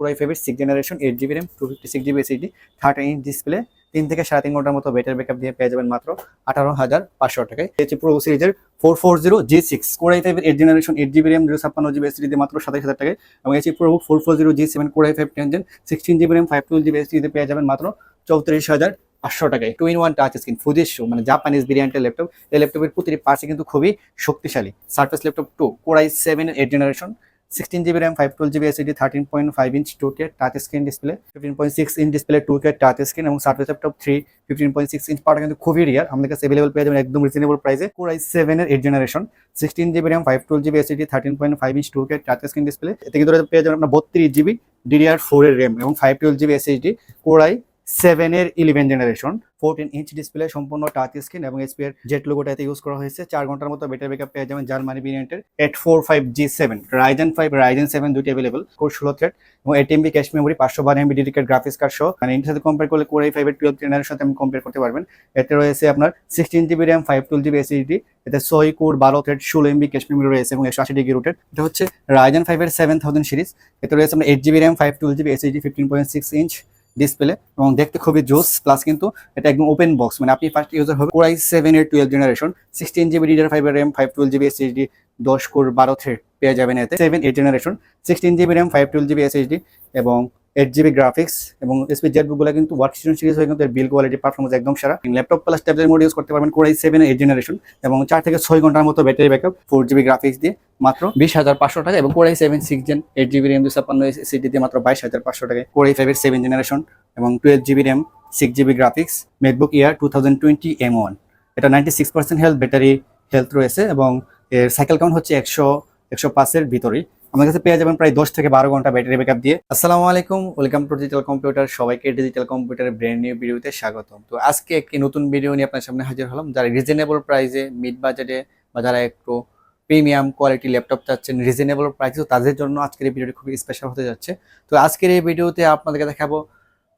Core i ফাইভের six generation eight GB RAM two fifty six GB SSD thirteen inch display তিন থেকে সাড়ে তিন ঘণ্টার মতো ব্যাটারি ব্যাকআপ দিয়ে পেয়ে যাবেন মাত্র আঠারো হাজার পাঁচশো টাকায়। এটি প্রো সিরিজের four four zero G six core i ফাইভের eight generation eight GB RAM দুশো ছাপ্পান্ন জিবি এসিডি দিয়ে মাত্র সাতাশ হাজার টাকায়। এবং এটি pro four four zero G seven core i five ten gen sixteen GB RAM five twelve GB SSD দিয়ে পেয়ে যাবেন মাত্র চৌত্রিশ হাজার পাঁচশো টাকায়। Two in one touch screen Fujitsu মানে জাপানিজ বিরিয়ান্টের ল্যাপটপ এই ল্যাপটপের প্রতিটি পার্সে কিন্তু খুবই শক্তিশালী। Surface laptop two core i seven eight generation sixteen GB RAM five twelve GB SSD thirteen point five inch two K touch screen display fifteen point six inch display two K touch screen এবং Surface laptop three fifteen point six inch পাওয়াটা কিন্তু খুবই রিয়ার আমাদের কাছে available পেয়ে যাবেন একদম reasonable প্রাইসে কোরাই সেভেনের eight generation sixteen GB RAM five twelve GB SSD thirteen point five inch two K touch screen display এতে কিন্তু পেয়ে যাবেন আপনার বত্রিশ জিবি ডিডিআর ফোর এর র্যাম এবং five twelve GB SSD core i সেভেনের eleven generation fourteen inch display সম্পূর্ণ টাচ স্ক্রিন এবং এসপি এর জেট লোগোটা এতে ইউজ করা হয়েছে। চার ঘণ্টার মতো ব্যাটারি ব্যাকআপ পেয়ে যাবেন জার্মানি ভেরিয়েন্টের eight four five G seven Ryzen five Ryzen seven দুটি অ্যাভেলেবল কোর ষোলো থ্রেড এবং এইট এমবি ক্যাশ মেমোরি পাঁচশো বারো এমবি ডেডিকেট গ্রাফিক্স কার্ড সহ। মানে এর সাথে কম্পেয়ার করলে কোর এই ফাইভের টুয়েলভ জেনারেশন সাথে আপনি কম্পেয়ার করতে পারবেন। এতে রয়েছে আপনার sixteen GB RAM five twelve GB SSD এতে ছয় কোর বারো থ্রেড ষোলো এমবি ক্যাশ মেমোরি রয়েছে এবং একশো আশি ডিগ্রি রুটেড এটা হচ্ছে রাইজেন ফাইভের সেভেন থাউজেন্ড সিরিজ এতে রয়েছে আপনার eight GB RAM five twelve GB SSD fifteen point six inch display এবং দেখতে খুবই জোস প্লাস কিন্তু এটা একদম ওপেন বক্স মানে আপনি ফার্স্ট ইউজার হবে কোরাই সেভেন এর twelve generation sixteen GB DDR five RAM five twelve GB SSD দশ কোর বারো থ্রেড পেয়ে যাবেন এতে। Seven eight generation sixteen GB RAM five twelve GB SSD এবং এইট জিবি গ্রাফিক্স এবং এসপি জেট বুকগুলো কিন্তু ওয়ার্ক স্টেশন সিরিজ হয়ে কিন্তু এর বিল কোয়ালিটি পারফরমেন্স একদম সারা। Laptop plus tablet mode use করতে পারবেন কোরাই সেভেন এইট জেনারেশন এবং চার থেকে ছয় ঘণ্টার মতো battery backup four GB graphics দিয়ে মাত্র বিশ হাজার পাঁচশো টাকা এবং core i seven six gen eight GB RAM দুশো ছাপ্পান্ন সিটি দিয়ে মাত্র বাইশ হাজার পাঁচশো টাকা। কোরাই ফাইভের সেভেন জেনারেশন এবং twelve GB RAM six GB graphics MacBook Air two thousand twenty M one এটা ninety six percent health battery health রয়েছে এবং এর সাইকেল কাউন্ট হচ্ছে একশো একশো পাঁচের ভিতরেই। আমার কাছে পেয়ে যাবেন প্রায় দশ থেকে বারো ঘণ্টা ব্যাটারি ব্যাকআপ দিয়ে। আসসালামু আলাইকুম, ওয়েলকাম টু ডিজিটাল কম্পিউটার সবাইকে ডিজিটাল কম্পিউটারের ব্র্যান্ড নিউ ভিডিওতে স্বাগতম। তো আজকে একটি নতুন ভিডিও নিয়ে আপনার সামনে হাজির হলাম, যারা রিজনেবল প্রাইসে মিড বাজেটে বা যারা একটু প্রিমিয়াম কোয়ালিটি ল্যাপটপ চাচ্ছেন রিজনেবল প্রাইসে তো তাদের জন্য আজকের এই ভিডিওটি খুবই স্পেশাল হতে যাচ্ছে। তো আজকের এই ভিডিওতে আপনাদেরকে দেখাবো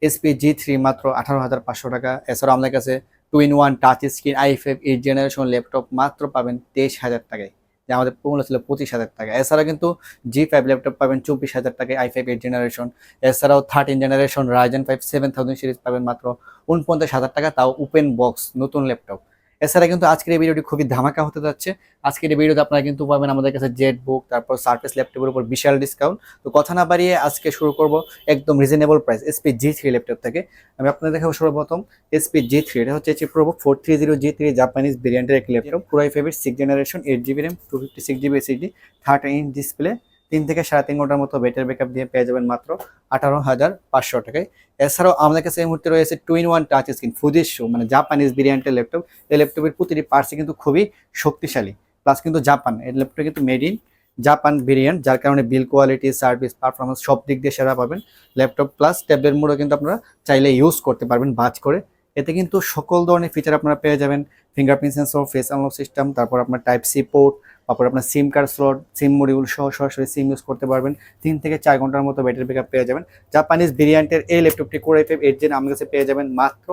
এসপি জি থ্রি মাত্র আঠারো হাজার পাঁচশো টাকা। এছাড়াও আমাদের কাছে two in one touch screen I five eight generation laptop মাত্র পাবেন তেইশ হাজার টাকায়। যে আমাদের প্রমূল্য ছিল পঁচিশ হাজার টাকা। এছাড়া কিন্তু জি ফাইভ ল্যাপটপ পাবেন চব্বিশ হাজার টাকা আই ফাইভ এইট জেনারেশন এছাড়াও thirteen generation Ryzen five seven thousand series পাবেন মাত্র উনপঞ্চাশ হাজার টাকা, তাও ওপেন বক্স নতুন ল্যাপটপ এছাড়া কিন্তু আজকের এই ভিডিওটি খুবই ধামাকা হতে যাচ্ছে। আজকের এই ভিডিওতে আপনারা কিন্তু পাবেন আমাদের কাছে জেট বুক তারপর সার্ফেস ল্যাপটপের উপর বিশাল ডিসকাউন্ট তো কথা না বাড়িয়ে আজকে শুরু করব একদম reasonable price HP G three laptop থেকে। আমি আপনাদের দেখাবো সর্বপ্রথম এসপি জি থ্রি এটা হচ্ছে ProBook four three zero G three Japanese ভেরিয়েন্টের এক ল্যাপটপ পুরাই ফাইভের six generation eight GB RAM two fifty six GB SSD thirty inch display তিন থেকে সাড়ে তিন ঘণ্টার মতো ব্যাটারি ব্যাকআপ দিয়ে পেয়ে যাবেন মাত্র আঠারো হাজার পাঁচশো টাকায়। এছাড়াও আমাদের কাছে এই মুহূর্তে রয়েছে two in one touch screen Fujitsu মানে জাপানিজ ভেরিয়েন্টের ল্যাপটপ এই ল্যাপটপের প্রতিটি পার্টসে কিন্তু খুবই শক্তিশালী। প্লাস কিন্তু জাপান এই ল্যাপটপ কিন্তু মেড ইন জাপান ভেরিয়েন্ট যার কারণে বিল কোয়ালিটি সার্ভিস পারফরমেন্স সব দিক দিয়ে সেরা পাবেন ল্যাপটপ প্লাস ট্যাবলেট মোডও কিন্তু আপনারা চাইলে ইউজ করতে পারবেন বাজ করে। এতে কিন্তু সকল ধরনের ফিচার আপনারা পেয়ে যাবেন। Fingerprint sensor face unlock system তারপর আপনার টাইপ সি পোর্ট তারপর আপনার SIM card slot SIM module সহ সরাসরি সিম ইউজ করতে পারবেন। তিন থেকে চার ঘণ্টার মতো ব্যাটারি ব্যাকআপ পেয়ে যাবেন। জাপানিজ ভেরিয়েন্টের এই ল্যাপটপটি core I five eight gen আমার কাছে পেয়ে যাবেন মাত্র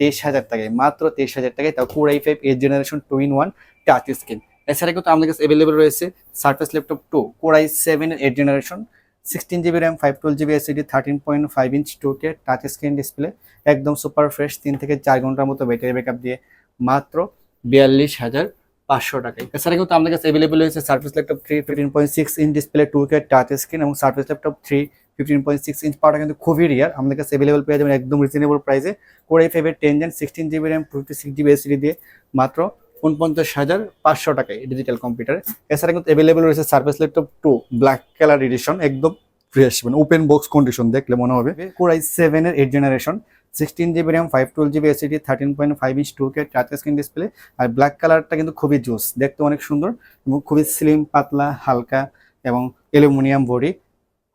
তেইশ হাজার টাকায়, মাত্র তেইশ হাজার টাকায়। তাও core I five eight generation two in one touch screen এছাড়া কিন্তু আমাদের কাছে অ্যাভেলেবল রয়েছে Surface laptop two core I seven eight generation sixteen GB RAM five twelve GB SSD thirteen point five inch two K touch screen display একদম super fresh তিন থেকে চার ঘণ্টার মতো ব্যাটারি ব্যাকআপ দিয়ে মাত্র বিয়াল্লিশ হাজার পাঁচশো টাকায়। এছাড়া কিন্তু আমাদের কাছে অ্যাভেলেবল হয়েছে Surface laptop three fifteen point six inch display two K touch screen এবং Surface laptop three fifteen point six inch পাওয়াটা কিন্তু খুবই রিয়ার আমাদের কাছে অ্যাভেলেবল পেয়ে যাবেন একদম রিজনেবল প্রাইসে কোর আই ফাইভের ten gen sixteen GB RAM fifty six GB SSD দিয়ে মাত্র উনপঞ্চাশ হাজার পাঁচশো টাকায় ডিজিটাল কম্পিউটারে এছাড়া কিন্তু অ্যাভেলেবল রয়েছে service laptop two black colour edition একদম ফ্রেশ মানে ওপেন বক্স কন্ডিশন দেখলে মনে হবে। কোর আই সেভেনের eight generation sixteen GB RAM five twelve GB SSD thirteen point five inch two K touch screen display আর black কালারটা কিন্তু খুবই জোস, দেখতে অনেক সুন্দর এবং খুবই স্লিম পাতলা, হালকা এবং অ্যালুমিনিয়াম বডি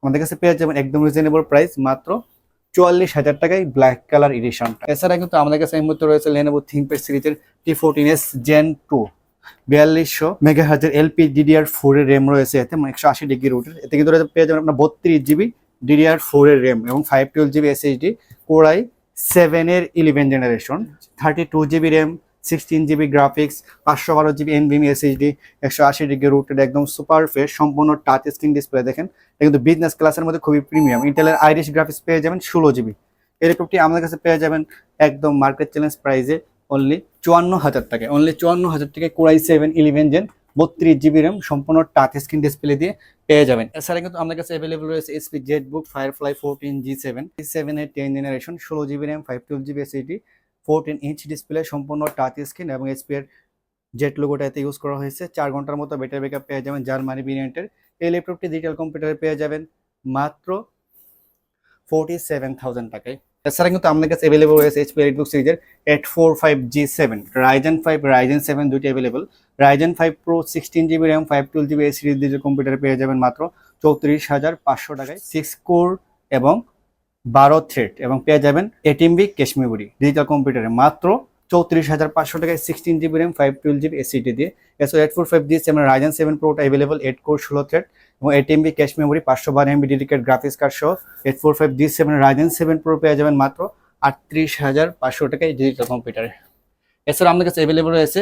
আমাদের কাছে পেয়ে যাবেন একদম রিজনেবল প্রাইস মাত্র চুয়াল্লিশ হাজার টাকায় ব্ল্যাক কালার এডিশনটা এছাড়া কিন্তু আমাদের কাছে এই মুহূর্তে রয়েছে লেনোভো থিঙ্কপ্যাড সিরিজের T fourteen S gen two বিয়াল্লিশশো মেগা হাজার এলপি ডিডিআর ফোর এর র্যাম রয়েছে এতে মানে একশো আশি ডিগ্রি রুটের এতে কিন্তু পেয়ে যাবেন আপনার বত্রিশ জিবি ডিডিআর ফোর এর র্যাম এবং five twelve GB SSD core i সেভেনের eleven generation thirty two GB RAM sixteen GB graphics পাঁচশো বারো জিবি এনভিএম এসএইচডি একশো আশি ডিগ্রি রুটেড একদম সুপার ফ্রেশ সম্পূর্ণ টাচ স্ক্রিন ডিসপ্লে দেখেন। এটা কিন্তু বিজনেস ক্লাসের মধ্যে খুবই প্রিমিয়াম ইন্টেলের আইরিশ গ্রাফিক্স পেয়ে যাবেন ষোলো জিবি এই ল্যাপটপটি আমাদের কাছে পেয়ে যাবেন একদম মার্কেট চ্যালেঞ্জ প্রাইসে অনলি চুয়ান্ন হাজার টাকায়। অনলি চুয়ান্ন হাজার টাকায় core i seven eleven gen বত্রিশ জিবি র্যাম সম্পূর্ণ টাচ স্ক্রিন ডিসপ্লে দিয়ে পেয়ে যাবেন। এছাড়া কিন্তু আমাদের কাছে অ্যাভেলেবল রয়েছে HP Z book Firefly fourteen G seven G seven এর টেন জেনারেশন ষোলো GB RAM five twelve GB SSD fourteen inch display সম্পূর্ণ টাচ স্ক্রিন এবং এসপি এর জেট লোগোটা এতে ইউজ করা হয়েছে। চার ঘণ্টার মতো ব্যাটারি ব্যাকআপ পেয়ে যাবেন জার্মানি ভেরিয়েন্টের এই ল্যাপটপটি ডিজিটাল কম্পিউটারে পেয়ে যাবেন মাত্র ফোরটি সেভেন থাউজেন্ড টাকায়। এছাড়া কিন্তু আমাদের কাছে অ্যাভেলেবল রয়েছে এইচপি এলিটবুক সিরিজের eight four five G seven Ryzen five Ryzen seven দুটি available Ryzen five pro sixteen GB RAM five twelve GB এই সিরিজ ডিজিটাল কম্পিউটার পেয়ে যাবেন মাত্র চৌত্রিশ হাজার পাঁচশো টাকায়। সিক্স কোর এবং বারো থ্রেড এবং পেয়ে যাবেন এটিএমবি কেশমিবুরি ডিজিটাল কম্পিউটারে মাত্র চৌত্রিশ হাজার পাঁচশো টাকায় sixteen GB RAM five twelve GB SSD দিয়ে। এসো eight four five G seven Ryzen seven প্রোটা available eight core ষোলো থ্রেড এবং এটিএমবি ক্যাশ মেমোরি পাঁচশো বার এমবি ডেডিকেট গ্রাফিক্স কার্ড সহ eight four five G seven Ryzen seven pro পেয়ে যাবেন মাত্র আটত্রিশ হাজার পাঁচশো টাকায় ডিজিটাল কম্পিউটারে এছাড়া আমাদের কাছে অ্যাভেলেবল রয়েছে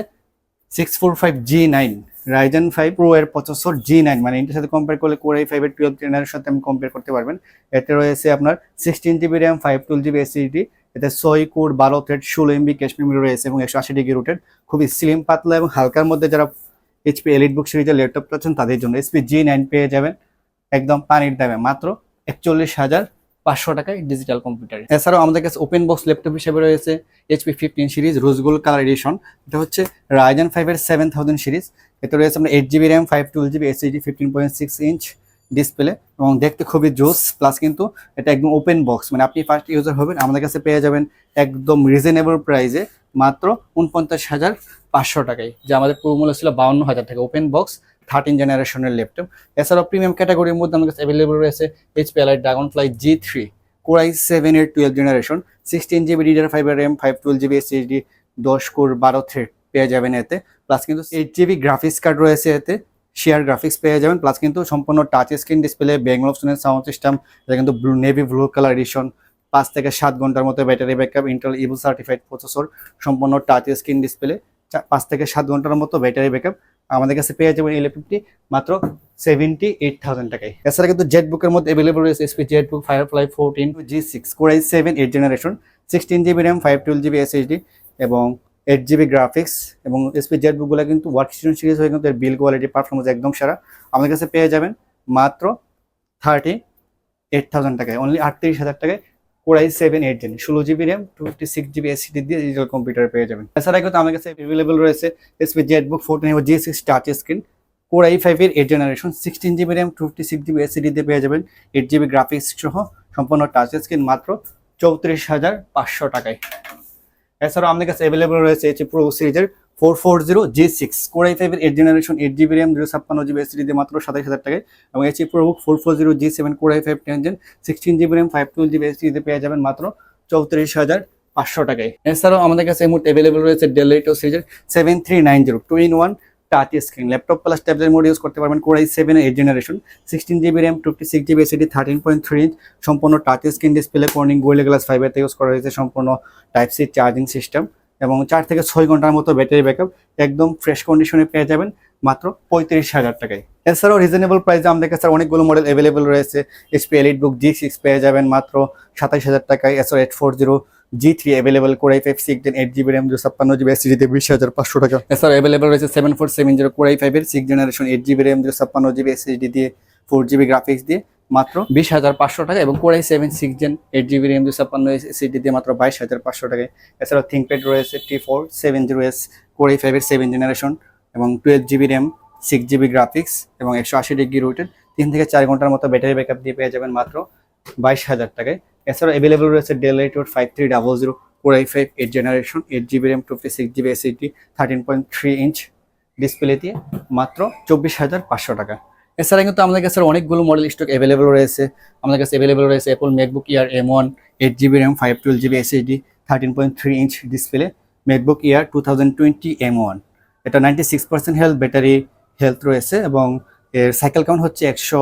six four five G nine Ryzen five pro এর প্রসেসর জি নাইন মানে এটার সাথে কম্পেয়ার করলে কোর আই ফাইভের টুয়েলভ জেনারের সাথে আমি কম্পেয়ার করতে পারবেন। এতে রয়েছে আপনার sixteen GB RAM five twelve GB SSD এতে ছয় কোর বারো থ্রেড ষোলো এমবি ক্যাশ মেমোরি রয়েছে এবং একশো আশি ডিগ্রি রুটেড খুবই স্লিম পাতলা এবং হালকার মধ্যে যারা এইচপি এলিট বুক সিরিজের ল্যাপটপ চাচ্ছেন, তাদের জন্য এসপি জি নাইন পেয়ে যাবেন। একদম পানির দামে, মাত্র একচল্লিশ হাজার পাঁচশো টাকায় ডিজিটাল কম্পিউটার এছাড়াও আমাদের কাছে ওপেন বক্স ল্যাপটপ হিসেবে রয়েছে HP fifteen series rose gold colour edition এটা হচ্ছে রাইজেন ফাইভের সেভেন থাউজেন্ড সিরিজ এতে রয়েছে আপনার eight GB RAM five twelve GB SSD fifteen point six inch display এবং দেখতে খুবই জোস প্লাস কিন্তু এটা একদম ওপেন বক্স মানে আপনি ফার্স্ট ইউজার হবেন, আমাদের কাছে পেয়ে যাবেন একদম রিজনেবল প্রাইসে মাত্র উনপঞ্চাশ হাজার পাঁচশো টাকায়। যা আমাদের পুরো মূল্য ছিল বাউন্ন হাজার টাকা। ওপেন বক্স থার্টিন জেনারেশনের ল্যাপটপ এছাড়াও প্রিমিয়াম ক্যাটাগরির মধ্যে আমাদের কাছে অ্যাভেলেবল রয়েছে HP Elite Dragonfly G three core i seven এর twelve generation sixteen GB DDR ফাইভের RAM five twelve GB SSD দশ কোর বারো থ্রেড পেয়ে যাবেন এতে। প্লাস কিন্তু এইট জিবি গ্রাফিক্স কার্ড রয়েছে এতে। শেয়ার গ্রাফিক্স পেয়ে যাবেন। প্লাস কিন্তু সম্পূর্ণ টাচ স্ক্রিন ডিসপ্লে ব্যাঙ্গলোফসনের সাউন্ড সিস্টেম এটা কিন্তু blue navy blue colour edition পাঁচ থেকে সাত ঘণ্টার মতো battery backup Intel Evo certified processor সম্পূর্ণ টাচ স্ক্রিন ডিসপ্লে পাঁচ থেকে সাত ঘণ্টার মতো ব্যাটারি ব্যাকআপ আমাদের কাছে পেয়ে যাবেন ল্যাপটপটি মাত্র সেভেন্টি এইট থাউজেন্ড টাকায়। এছাড়া কিন্তু জেট বুকের মধ্যে অ্যাভেলেবল রয়েছে HP Z book Firefly fourteen G six core i seven eight generation sixteen GB RAM five twelve GB SSD এবং এইট জিবি গ্রাফিক্স এবং এসপি জেট বুকগুলো কিন্তু ওয়ার্ক স্টেশন সিরিজ হয়ে কিন্তু এর বিল কোয়ালিটি পারফরমেন্স একদম সারা। আমাদের কাছে পেয়ে যাবেন মাত্র থার্টি এইট থাউজেন্ড টাকায় অনলি আটত্রিশ হাজার টাকায় core i seven eight gen ষোলো GB RAM two fifty six GB SSD দিয়ে ডিজিটাল কম্পিউটার পেয়ে যাবেন। এছাড়া কিন্তু আমার কাছে অ্যাভেলেবল রয়েছে এসপি জেট বুক ফোরটিন এবং G six touch screen core i ফাইভের eight generation sixteen GB RAM two fifty six GB SSD দিয়ে পেয়ে যাবেন এইট জিবি গ্রাফিক্স সহ সম্পূর্ণ টাচ স্ক্রিন মাত্র চৌত্রিশ হাজার পাঁচশো টাকায়। এছাড়াও আমাদের কাছে অ্যাভেলেবল রয়েছে এইচ প্রো সিরিজের four four zero G six. Core i ফাইভের eight generation eight GB RAM দুশো ছাপ্পান্ন জিবি এসিডি দিয়ে মাত্র সাতাশ হাজার টাকায়। এবং H pro book four four zero G seven core i five ten gen sixteen GB RAM five twelve GB SSD দিয়ে পেয়ে যাবেন মাত্র চৌত্রিশ হাজার পাঁচশো টাকায়। এছাড়াও আমাদের কাছে এই মুহূর্তে অ্যাভেলেবল রয়েছে ডেলাইটো সিরিজের seven three nine zero two in one touch screen laptop plus tablet mode use করতে পারবেন core i seven eight generation sixteen GB RAM twenty six GB SSD thirteen point three inch সম্পূর্ণ touch screen display Corning গোয়েলে glass ফাইবারতে use করা হয়েছে সম্পূর্ণ type C charging system এবং চার থেকে ছয় ঘণ্টার মতো ব্যাটারি ব্যাকআপ একদম ফ্রেশ কন্ডিশনে পেয়ে যাবেন মাত্র পঁয়ত্রিশ হাজার টাকায়। এছাড়াও রিজনেবল প্রাইসে আমাদের কাছে অনেকগুলো মডেল অ্যাভেলেবল রয়েছে। এসপি এলিট বুক জি সিক্স পেয়ে যাবেন মাত্র সাতাশ হাজার টাকায়। এছাড়া eight four zero G three available core i five six gen eight GB RAM দুশো ছাপ্পান্ন জিবি এসিডিতে বিশ হাজার পাঁচশো টাকা। এছাড়া অ্যাভেলেবল রয়েছে seven four seven zero core i ফাইভের six generation eight GB RAM দুশো ছাপ্পান্ন জিবি এসিডি দিয়ে ফোর জিবি গ্রাফিক্স দিয়ে মাত্র বিশ হাজার পাঁচশো টাকা এবং core i seven six gen eight GB RAM দুশো ছাপ্পান্ন এসিডি দিয়ে মাত্র বাইশ হাজার পাঁচশো টাকায়। এছাড়াও থিঙ্কপ্যাড রয়েছে T four seven zero S core i ফাইভের সেভেন জেনারেশন এবং twelve GB RAM six GB graphics এবং একশো আশি ডিগ্রি রুটেড তিন থেকে চার ঘণ্টার মতো ব্যাটারি ব্যাকআপ দিয়ে পেয়ে যাবেন মাত্র বাইশ হাজার টাকায়। এছাড়াও অ্যাভেলেবল রয়েছে Dell eight five three double zero core i five eight generation eight GB RAM two six GB SSD thirteen point three inch display দিয়ে মাত্র চব্বিশ হাজার পাঁচশো টাকা। এছাড়া কিন্তু আমাদের কাছে অনেকগুলো মডেল স্টক অ্যাভেলেবল রয়েছে। আমাদের কাছে অ্যাভেলেবল রয়েছে Apple MacBook Air M one eight GB RAM five twelve GB SSD thirteen point three inch display MacBook Air two thousand twenty M one এটা ninety six percent health battery health রয়েছে এবং এর cycle count হচ্ছে একশো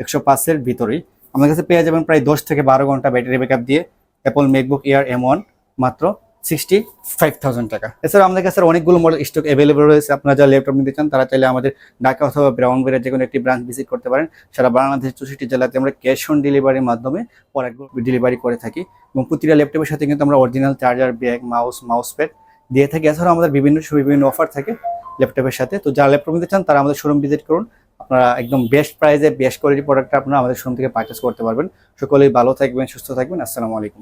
একশো পাঁচের ভিতরেই। আমাদের কাছে পেয়ে যাবেন প্রায় দশ থেকে বারো ঘণ্টা ব্যাটারি ব্যাকআপ দিয়ে Apple MacBook Air M one মাত্র। সিক্সটি ফাইভ থাউজেন্ড টাকা। এছাড়া আমাদের কাছে অনেকগুলো মডেল স্টক অ্যাভেলেবল রয়েছে। আপনারা যারা ল্যাপটপ নিতে চান, তারা চাইলে আমাদের ঢাকা অথবা ব্রাউনবেড়ের যে কোনো একটি ব্রাঞ্চ ভিজিট করতে পারেন। সারা বাংলাদেশের চৌষট্টি জেলাতে আমরা ক্যাশ অন ডেলিভারির মাধ্যমে প্রোডাক্টগুলো ডেলিভারি করে থাকি এবং প্রতিটা ল্যাপটপের সাথে কিন্তু আমরা original charger bag mouse mouse pad দিয়ে থাকি। এছাড়াও আমাদের বিভিন্ন বিভিন্ন অফার থাকে ল্যাপটপের সাথে। তো যারা ল্যাপটপ নিতে চান, তারা আমাদের শোরুম ভিজিট করুন। আপনারা একদম বেস্ট প্রাইসে বেস্ট কোয়ালিটি প্রোডাক্টটা আপনারা আমাদের শোরুম থেকে পারচেস করতে পারবেন। সকলেই ভালো থাকবেন, সুস্থ থাকবেন। আসসালামু আলাইকুম।